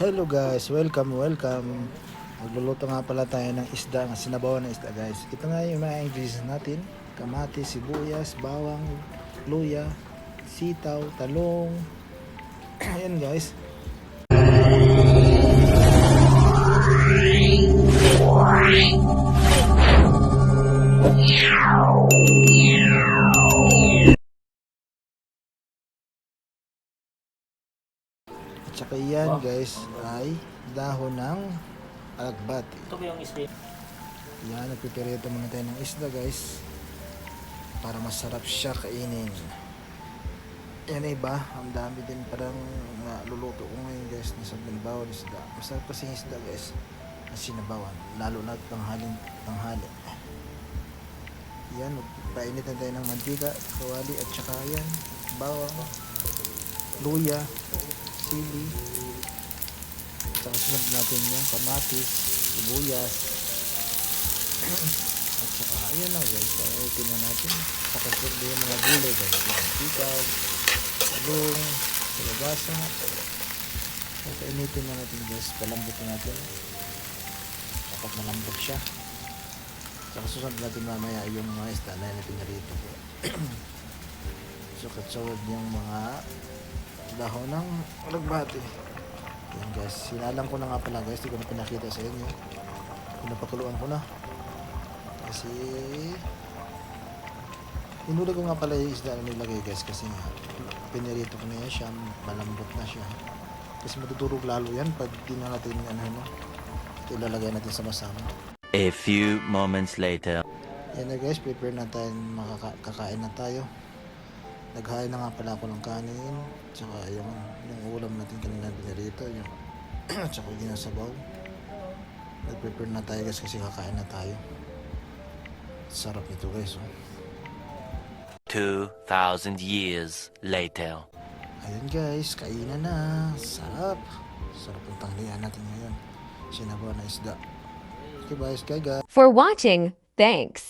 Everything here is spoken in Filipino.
Hello guys, welcome, welcome. Magluluto nga pala tayo ng isda, ng sinabawan ng isda guys. Ito nga yung mga ingredients natin. Kamatis, sibuyas, bawang, luya, sitaw, talong. Ayan guys. At saka yan guys ay dahon ng alagbati. Ito ba yung isda? Yan, nagpipirito muna tayo ng isda guys. Para masarap siya kainin. Yan ay ba? Ang dami din parang naluluto ko ngayon guys. Nasa bawal isda. Masarap kasi yung isda guys. Na sinabawan. Lalo na tanghalin tanghali. Yan, painit na tayo ng mantika, kawali at saka yan. Bawang, luya, sili. Saka sunod natin yung kamatis, sibuyas, at saka, ayan lang guys, painitin na natin. Saka sunod yung mga gulay guys. Sitaw, talong, kalabasa. Saka painitin na natin guys, palambutin natin. Dapat malambot siya. Saka susunod natin mamaya yung mga isda na natin na rito. Sukat sunod yung mga dahon ng alagbati. Yan guys, sinalang ko na nga pala guys, di ko na pinakita sa inyo. Pinapakuluan ko na. Kasi Inulag ko nga pala yung isda na nilagay guys kasi nga pinirito ko na yan siya, malambot na siya. Kasi matutulog lalo yan pag di na natin ano, ano, ito ilalagay natin sa masama. A few moments later. Yan na guys, prepare na tayo, makakain na tayo. Naghain na nga pala ako ng kanin, tsaka yung, yung ulam natin kanina binarito, yung tsaka yung ginasabaw. Nag-prepare na tayo guys kasi kakain na tayo. Sarap nito guys. Oh. 2,000 years later. Ayun guys, kainan na. Sarap. Sarap ng tanghalian natin ngayon. Sinabaw na isda. Okay guys, guys. For watching, thanks.